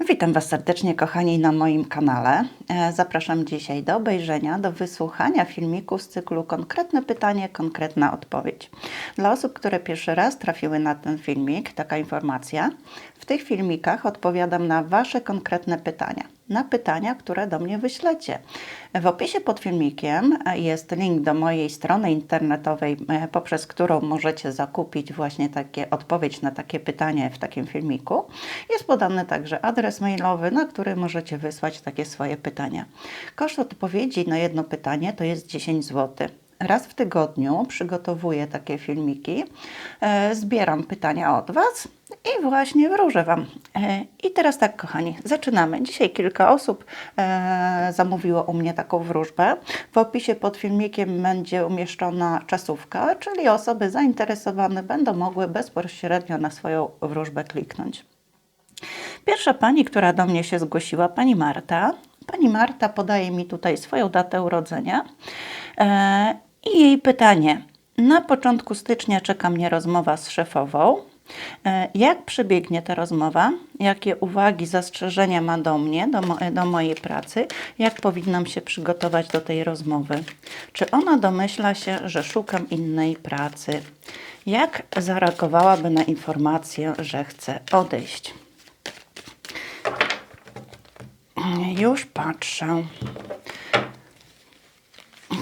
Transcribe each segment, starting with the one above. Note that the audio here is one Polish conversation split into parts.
Witam Was serdecznie, kochani, na moim kanale. E, Zapraszam dzisiaj do obejrzenia, do wysłuchania filmiku z cyklu Konkretne pytanie, konkretna odpowiedź. Dla osób, które pierwszy raz trafiły na ten filmik, taka informacja. W tych filmikach odpowiadam na Wasze konkretne pytania. Na pytania, które do mnie wyślecie. W opisie pod filmikiem jest link do mojej strony internetowej, e, poprzez którą możecie zakupić właśnie takie odpowiedź na takie pytanie w takim filmiku. Jest podany także adres mailowy, na który możecie wysłać takie swoje pytania. Koszt odpowiedzi na jedno pytanie to jest 10 zł. Raz w tygodniu przygotowuję takie filmiki, e, zbieram pytania od Was i właśnie wróżę Wam. E, I teraz tak, kochani, zaczynamy. Dzisiaj kilka osób e, zamówiło u mnie taką wróżbę. W opisie pod filmikiem będzie umieszczona czasówka, czyli osoby zainteresowane będą mogły bezpośrednio na swoją wróżbę kliknąć. Pierwsza pani, która do mnie się zgłosiła, pani Marta. Pani Marta podaje mi tutaj swoją datę urodzenia e, i jej pytanie. Na początku stycznia czeka mnie rozmowa z szefową. E, Jak przebiegnie ta rozmowa? Jakie uwagi, zastrzeżenia ma do mnie, do, mo- do mojej pracy? Jak powinnam się przygotować do tej rozmowy? Czy ona domyśla się, że szukam innej pracy? Jak zareagowałaby na informację, że chcę odejść? Już patrzę.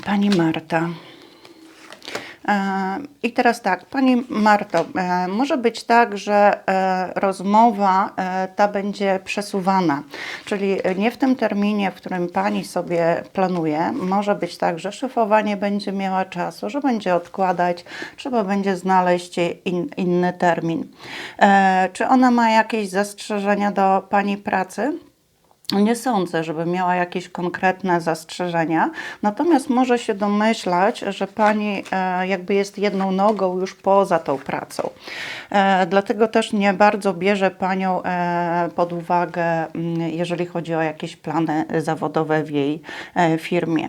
Pani Marta. I teraz tak, Pani Marto, e, może być tak, że e, rozmowa e, ta będzie przesuwana, czyli nie w tym terminie, w którym Pani sobie planuje. Może być tak, że szefowa nie będzie miała czasu, że będzie odkładać, trzeba będzie znaleźć in, inny termin. Czy ona ma jakieś zastrzeżenia do Pani pracy? Nie sądzę, żeby miała jakieś konkretne zastrzeżenia, natomiast może się domyślać, że pani e, jakby jest jedną nogą już poza tą pracą. E, dlatego też nie bardzo bierze panią e, pod uwagę, mm, jeżeli chodzi o jakieś plany zawodowe w jej firmie.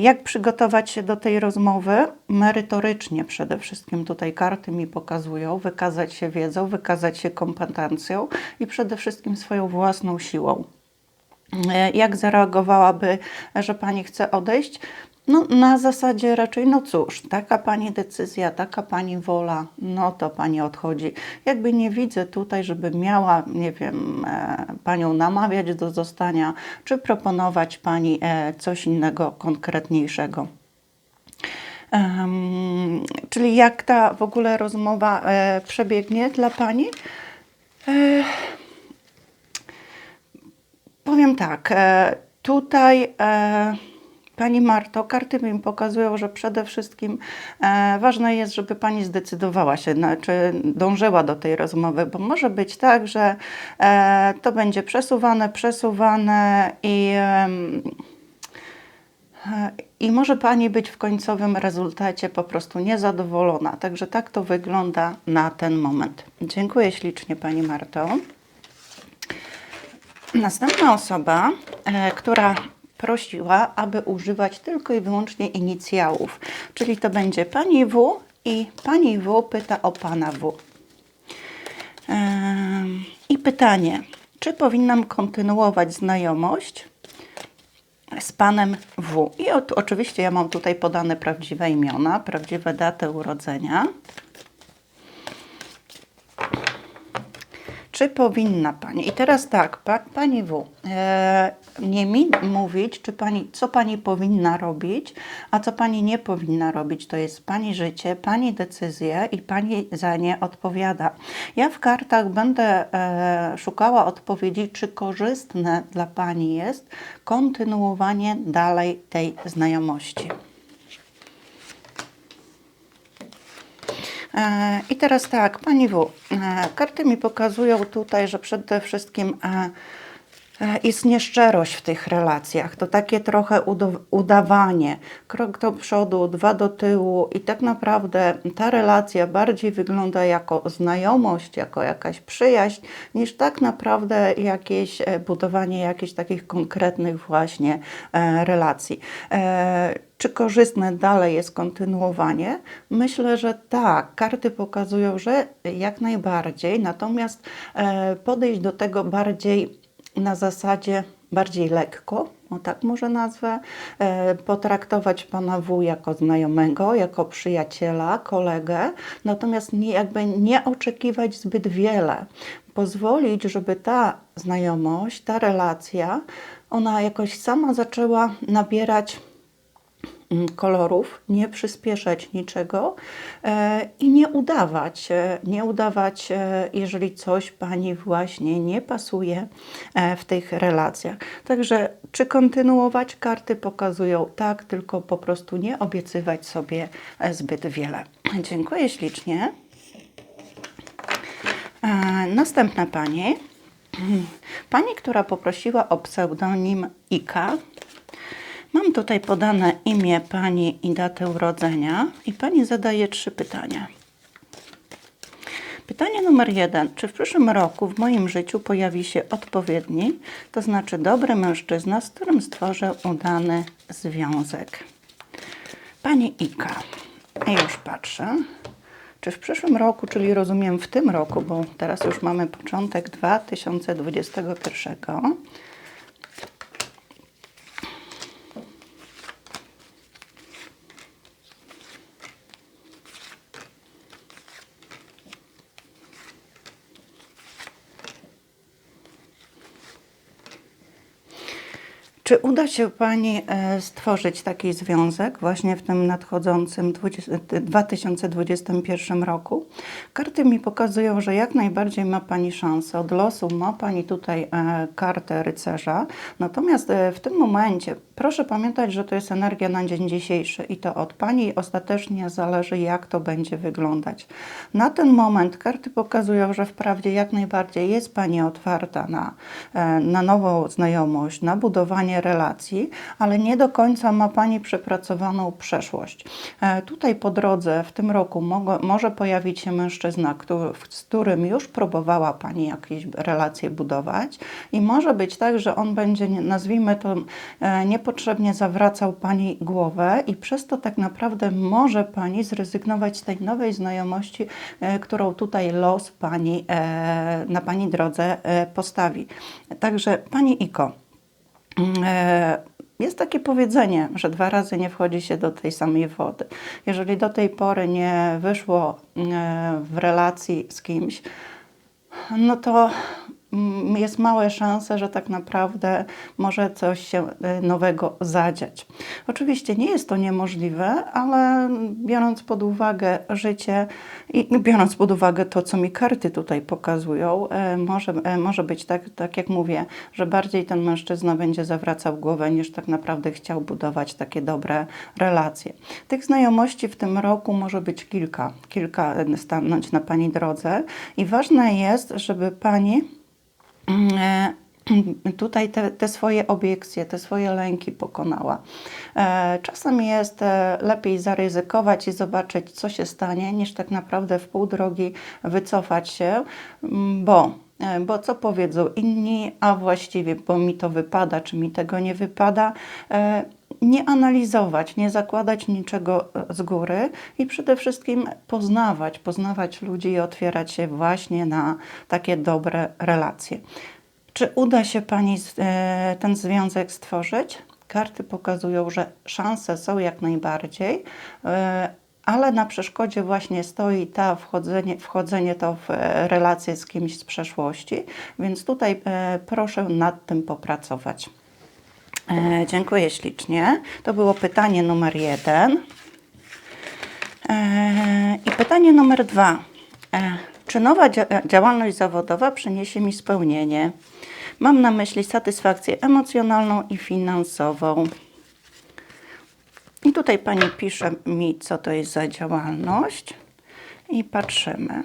Jak przygotować się do tej rozmowy? Merytorycznie przede wszystkim tutaj karty mi pokazują, wykazać się wiedzą, wykazać się kompetencją i przede wszystkim swoją własną siłą. E, Jak zareagowałaby, że pani chce odejść? No, na zasadzie raczej, no cóż, taka pani decyzja, taka pani wola, no to pani odchodzi. Jakby nie widzę tutaj, żeby miała, nie wiem, e, panią namawiać do zostania, czy proponować pani e, coś innego, konkretniejszego. Em, czyli jak ta w ogóle rozmowa e, przebiegnie dla pani? E, Powiem tak, e, tutaj e, Pani Marto, karty mi pokazują, że przede wszystkim e, ważne jest, żeby Pani zdecydowała się, czy dążyła do tej rozmowy, bo może być tak, że to będzie przesuwane, przesuwane i, i może Pani być w końcowym rezultacie po prostu niezadowolona. Także tak to wygląda na ten moment. Dziękuję ślicznie Pani Marto. Następna osoba, e, która prosiła, aby używać tylko i wyłącznie inicjałów, czyli to będzie pani W i pani W pyta o pana W. I pytanie, czy powinnam kontynuować znajomość z panem W? I oczywiście ja mam tutaj podane prawdziwe imiona, prawdziwe daty urodzenia. Czy powinna Pani? I teraz tak, pa, Pani W, e, nie mi mówić, czy pani, co Pani powinna robić, a co Pani nie powinna robić. To jest Pani życie, Pani decyzje i Pani za nie odpowiada. Ja w kartach będę e, szukała odpowiedzi, czy korzystne dla Pani jest kontynuowanie dalej tej znajomości. I teraz tak, Pani W, e, karty mi pokazują tutaj, że przede wszystkim e, E, Jest nieszczerość w tych relacjach. To takie trochę udawanie. Krok do przodu, dwa do tyłu, i tak naprawdę ta relacja bardziej wygląda jako znajomość, jako jakaś przyjaźń, niż tak naprawdę jakieś e, budowanie jakichś takich konkretnych właśnie e, relacji. E, czy korzystne dalej jest kontynuowanie? Myślę, że tak. Karty pokazują, że jak najbardziej, natomiast e, podejść do tego bardziej na zasadzie bardziej lekko, o tak może nazwę, e, potraktować pana W jako znajomego, jako przyjaciela, kolegę, natomiast nie, jakby nie oczekiwać zbyt wiele. Pozwolić, żeby ta znajomość, ta relacja, ona jakoś sama zaczęła nabierać kolorów, nie przyspieszać niczego e, i nie udawać, e, nie udawać, e, jeżeli coś Pani właśnie nie pasuje w tych relacjach. Także czy kontynuować? Karty pokazują tak, tylko po prostu nie obiecywać sobie zbyt wiele. Dziękuję ślicznie. Następna Pani. Pani, która poprosiła o pseudonim Ika. Mam tutaj podane imię Pani i datę urodzenia i Pani zadaje trzy pytania. Pytanie numer jeden. Czy w przyszłym roku w moim życiu pojawi się odpowiedni, to znaczy dobry mężczyzna, z którym stworzę udany związek? Pani Ika. Już patrzę. Czy w przyszłym roku, czyli rozumiem w tym roku, bo teraz już mamy początek 2021, Czy uda się Pani e, stworzyć taki związek właśnie w tym nadchodzącym 20, 2021 roku? Karty mi pokazują, że jak najbardziej ma Pani szansę. Od losu ma Pani tutaj e, kartę rycerza. Natomiast e, w tym momencie proszę pamiętać, że to jest energia na dzień dzisiejszy i to od Pani ostatecznie zależy, jak to będzie wyglądać. Na ten moment karty pokazują, że wprawdzie jak najbardziej jest Pani otwarta na, e, na nową znajomość, na budowanie relacji, ale nie do końca ma Pani przepracowaną przeszłość. Tutaj po drodze w tym roku może pojawić się mężczyzna, który, z którym już próbowała Pani jakieś relacje budować i może być tak, że on będzie, nazwijmy to, e, niepotrzebnie zawracał Pani głowę i przez to tak naprawdę może Pani zrezygnować z tej nowej znajomości, e, którą tutaj los Pani e, na Pani drodze postawi. Także Pani Iko, E, Jest takie powiedzenie, że dwa razy nie wchodzi się do tej samej wody. Jeżeli do tej pory nie wyszło e, w relacji z kimś, no to jest małe szanse, że tak naprawdę może coś się e, nowego zadziać. Oczywiście nie jest to niemożliwe, ale biorąc pod uwagę życie i biorąc pod uwagę to, co mi karty tutaj pokazują, e, może, e, może być tak, tak jak mówię, że bardziej ten mężczyzna będzie zawracał głowę, niż tak naprawdę chciał budować takie dobre relacje. Tych znajomości w tym roku może być kilka, kilka stanąć na Pani drodze i ważne jest, żeby Pani tutaj te, te swoje obiekcje, te swoje lęki pokonała. E, Czasem jest e, lepiej zaryzykować i zobaczyć, co się stanie, niż tak naprawdę w pół drogi wycofać się, m, bo e, bo co powiedzą inni, a właściwie, bo mi to wypada, czy mi tego nie wypada, e, nie analizować, nie zakładać niczego e, z góry i przede wszystkim poznawać, poznawać ludzi i otwierać się właśnie na takie dobre relacje. Czy uda się Pani e, ten związek stworzyć? Karty pokazują, że szanse są jak najbardziej, e, ale na przeszkodzie właśnie stoi ta wchodzenie, wchodzenie to w relacje z kimś z przeszłości, więc tutaj proszę nad tym popracować. E, Dziękuję ślicznie. To było pytanie numer jeden. E, I pytanie numer dwa. E, Czy nowa dzia- działalność zawodowa przyniesie mi spełnienie? Mam na myśli satysfakcję emocjonalną i finansową. I tutaj pani pisze mi, co to jest za działalność. I patrzymy,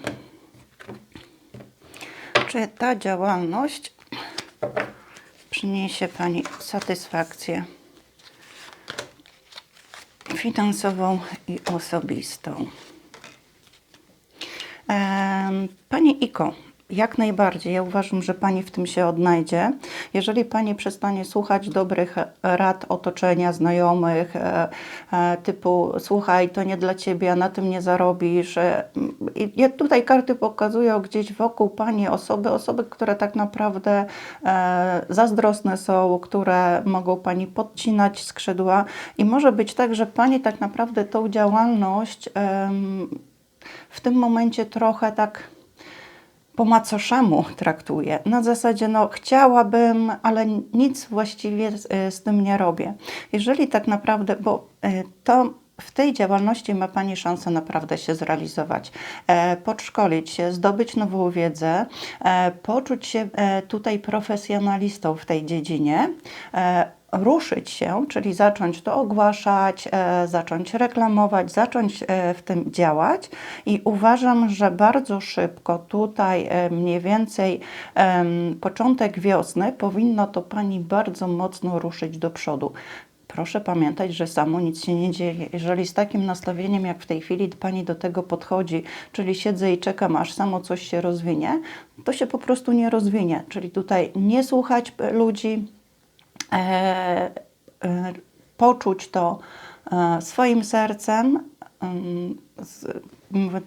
czy ta działalność przyniesie Pani satysfakcję finansową i osobistą. Pani Iko, jak najbardziej. Ja uważam, że Pani w tym się odnajdzie. Jeżeli Pani przestanie słuchać dobrych rad otoczenia, znajomych, e, e, typu słuchaj, to nie dla Ciebie, a na tym nie zarobisz. e, I tutaj karty pokazują gdzieś wokół Pani osoby, osoby, które tak naprawdę zazdrosne są, które mogą Pani podcinać skrzydła i może być tak, że Pani tak naprawdę tą działalność w tym momencie trochę tak po macoszemu traktuje. Na zasadzie, no chciałabym, ale nic właściwie z, e, z tym nie robię. Jeżeli tak naprawdę, bo e, to w tej działalności ma Pani szansę naprawdę się zrealizować, e, podszkolić się, zdobyć nową wiedzę, poczuć się tutaj profesjonalistą w tej dziedzinie, ruszyć się, czyli zacząć to ogłaszać, e, zacząć reklamować, zacząć e, w tym działać i uważam, że bardzo szybko tutaj e, mniej więcej początek wiosny powinno to Pani bardzo mocno ruszyć do przodu. Proszę pamiętać, że samo nic się nie dzieje. Jeżeli z takim nastawieniem, jak w tej chwili Pani do tego podchodzi, czyli siedzę i czekam, aż samo coś się rozwinie, to się po prostu nie rozwinie. Czyli tutaj nie słuchać ludzi, poczuć to e, swoim sercem,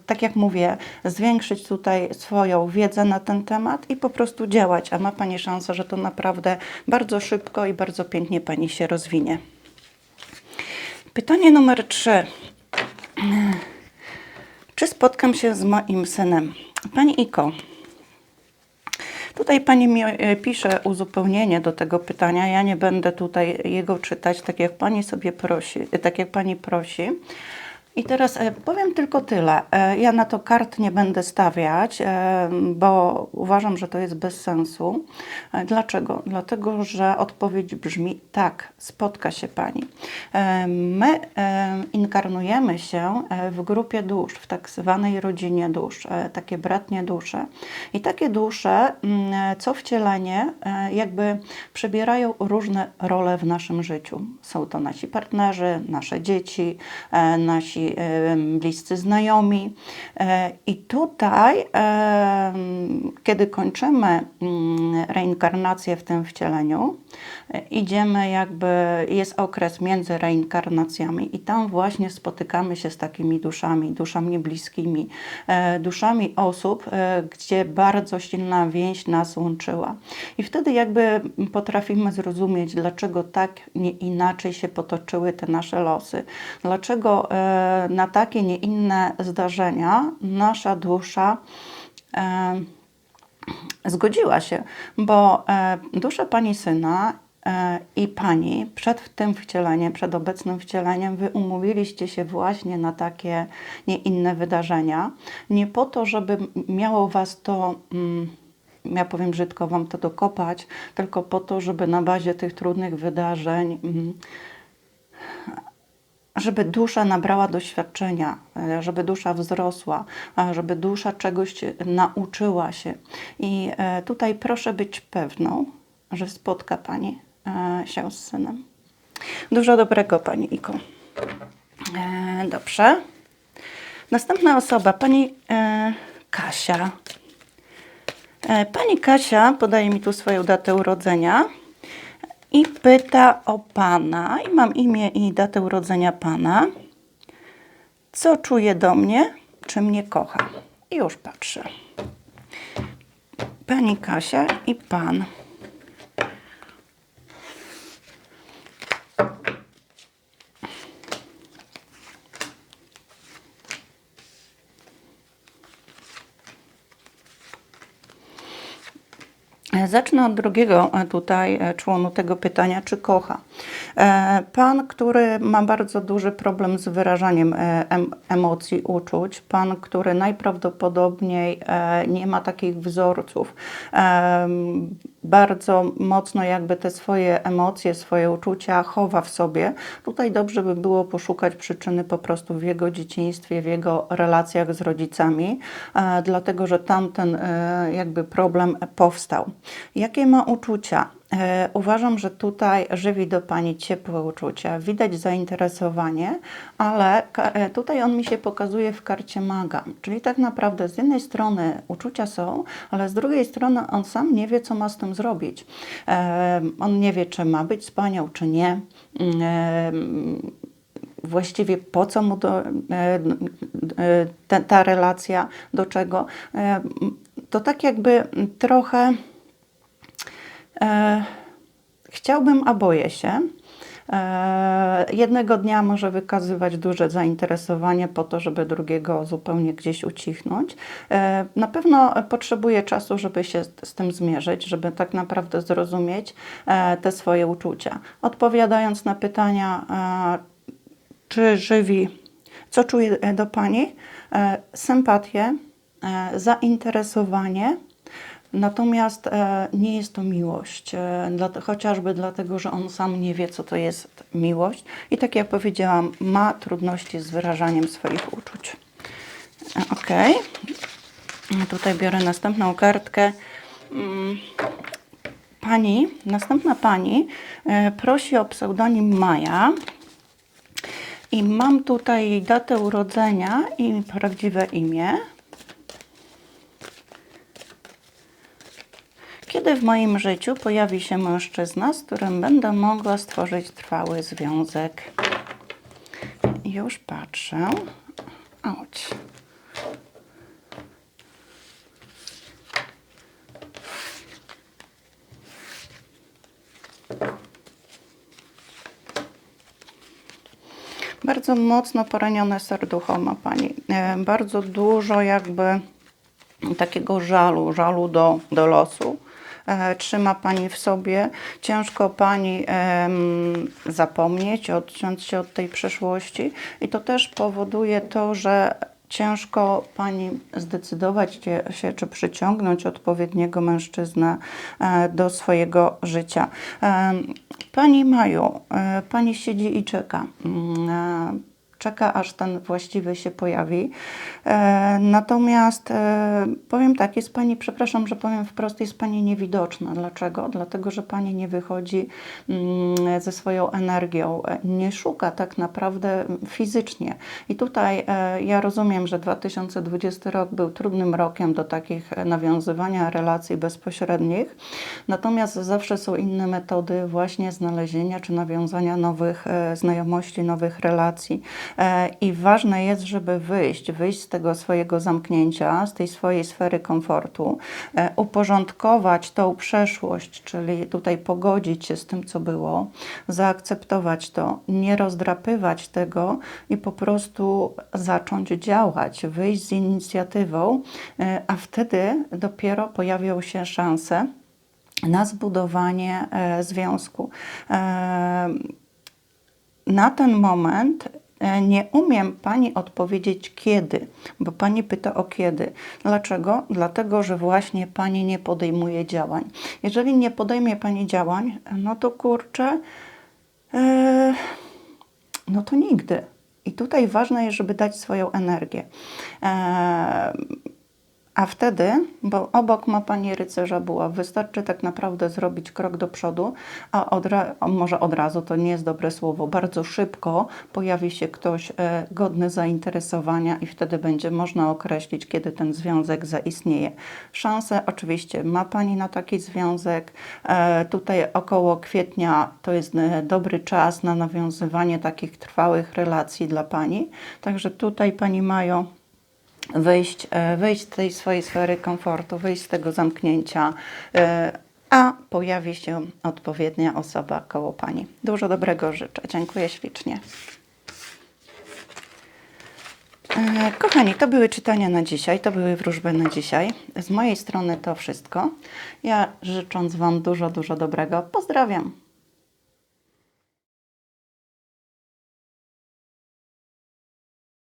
tak jak mówię, zwiększyć tutaj swoją wiedzę na ten temat i po prostu działać, a ma Pani szansę, że to naprawdę bardzo szybko i bardzo pięknie Pani się rozwinie. Pytanie numer trzy. Czy spotkam się z moim synem? Pani Iko, Tutaj Pani mi e, pisze uzupełnienie do tego pytania. Ja nie będę tutaj jego czytać, tak jak Pani sobie prosi, tak jak Pani prosi. I teraz e, powiem tylko tyle. E, Ja na to kart nie będę stawiać, e, bo uważam, że to jest bez sensu. Dlaczego? Dlatego, że odpowiedź brzmi tak, spotka się Pani. My inkarnujemy się w grupie dusz, w tak zwanej rodzinie dusz, takie bratnie dusze. I takie dusze mm, co wcielenie jakby przybierają różne role w naszym życiu. Są to nasi partnerzy, nasze dzieci, nasi e, bliscy znajomi. E, I tutaj, e, kiedy kończymy mm, reinkarnację w tym wcieleniu, idziemy jakby, jest okres między reinkarnacjami i tam właśnie spotykamy się z takimi duszami, duszami bliskimi, e, duszami osób, e, gdzie bardzo silna więź nas łączyła. I wtedy jakby potrafimy zrozumieć, dlaczego tak, nie inaczej się potoczyły te nasze losy. Dlaczego e, na takie, nie inne zdarzenia nasza dusza zgodziła się, bo dusza pani syna i pani przed tym wcieleniem, przed obecnym wcieleniem, wy umówiliście się właśnie na takie, nie inne wydarzenia. Nie po to, żeby miało was to. Mm, ja powiem brzydko, wam to dokopać, tylko po to, żeby na bazie tych trudnych wydarzeń mm, żeby dusza nabrała doświadczenia, e, żeby dusza wzrosła, żeby dusza czegoś nauczyła się. I e, tutaj proszę być pewną, że spotka Pani e, się z synem. Dużo dobrego, Pani Iko. E, Dobrze. Następna osoba, Pani e, Kasia. E, Pani Kasia podaje mi tu swoją datę urodzenia i pyta o Pana. I mam imię i datę urodzenia Pana. Co czuje do mnie? Czy mnie kocha? I już patrzę. Pani Kasia i Pan. Zacznę od drugiego e, tutaj e, członu tego pytania, czy kocha. E, Pan, który ma bardzo duży problem z wyrażaniem e, em- emocji, uczuć, pan, który najprawdopodobniej e, nie ma takich wzorców, bardzo mocno jakby te swoje emocje, swoje uczucia chowa w sobie. Tutaj dobrze by było poszukać przyczyny po prostu w jego dzieciństwie, w jego relacjach z rodzicami, dlatego że tamten jakby problem powstał. Jakie ma uczucia? E, Uważam, że tutaj żywi do Pani ciepłe uczucia, widać zainteresowanie, ale e, tutaj on mi się pokazuje w karcie maga. Czyli tak naprawdę z jednej strony uczucia są, ale z drugiej strony on sam nie wie, co ma z tym zrobić. E, On nie wie, czy ma być z Panią, czy nie. E, właściwie po co mu ta, relacja, do czego. To tak jakby trochę e, chciałbym, a boję się. E, Jednego dnia może wykazywać duże zainteresowanie po to, żeby drugiego zupełnie gdzieś ucichnąć. E, Na pewno potrzebuje czasu, żeby się z- tym zmierzyć, żeby tak naprawdę zrozumieć e, te swoje uczucia. Odpowiadając na pytania, e, czy żywi, co czuje do Pani? E, Sympatię, e, zainteresowanie, natomiast e, nie jest to miłość, e, chociażby dlatego, że on sam nie wie, co to jest miłość i tak jak powiedziałam, ma trudności z wyrażaniem swoich uczuć. E, Ok. Tutaj biorę następną kartkę. Mm, Pani, następna pani prosi o pseudonim Maja. I mam tutaj datę urodzenia i prawdziwe imię. Kiedy w moim życiu pojawi się mężczyzna, z którym będę mogła stworzyć trwały związek? Już patrzę. Auć. Bardzo mocno poranione serducho ma Pani. E, Bardzo dużo jakby takiego żalu, żalu do, do losu. E, Trzyma Pani w sobie. Ciężko Pani zapomnieć, odciąć się od tej przeszłości. I to też powoduje to, że ciężko Pani zdecydować się- czy przyciągnąć odpowiedniego mężczyznę e, do swojego życia. Pani Maju, e, Pani siedzi i czeka. Czeka, aż ten właściwy się pojawi. E, natomiast e, powiem tak, jest Pani, przepraszam, że powiem wprost, jest Pani niewidoczna. Dlaczego? Dlatego, że Pani nie wychodzi mm, ze swoją energią, e, nie szuka tak naprawdę fizycznie. I tutaj e, ja rozumiem, że 2020 rok był trudnym rokiem do takich e, nawiązywania relacji bezpośrednich, natomiast zawsze są inne metody właśnie znalezienia czy nawiązania nowych e, znajomości, nowych relacji. E, I ważne jest, żeby wyjść, wyjść z tego swojego zamknięcia, z tej swojej sfery komfortu, e, uporządkować tą przeszłość, czyli tutaj pogodzić się z tym, co było, zaakceptować to, nie rozdrapywać tego i po prostu zacząć działać, wyjść z inicjatywą, e, a wtedy dopiero pojawią się szanse na zbudowanie związku. Na ten moment nie umiem Pani odpowiedzieć kiedy, bo Pani pyta o kiedy. Dlaczego? Dlatego, że właśnie Pani nie podejmuje działań. Jeżeli nie podejmie Pani działań, no to kurczę, e, no to nigdy. I tutaj ważne jest, żeby dać swoją energię. E, a wtedy, bo obok ma Pani rycerza buław, wystarczy tak naprawdę zrobić krok do przodu, a może od razu to nie jest dobre słowo, bardzo szybko pojawi się ktoś e, godny zainteresowania i wtedy będzie można określić, kiedy ten związek zaistnieje. Szanse oczywiście ma Pani na taki związek. E, tutaj około kwietnia to jest e, dobry czas na nawiązywanie takich trwałych relacji dla Pani. Także tutaj Pani Majo wyjść, e, wyjść z tej swojej sfery komfortu, wyjść z tego zamknięcia, e, a pojawi się odpowiednia osoba koło Pani. Dużo dobrego życzę. Dziękuję ślicznie. E, Kochani, to były czytania na dzisiaj, to były wróżby na dzisiaj. Z mojej strony to wszystko. Ja życząc Wam dużo, dużo dobrego, pozdrawiam.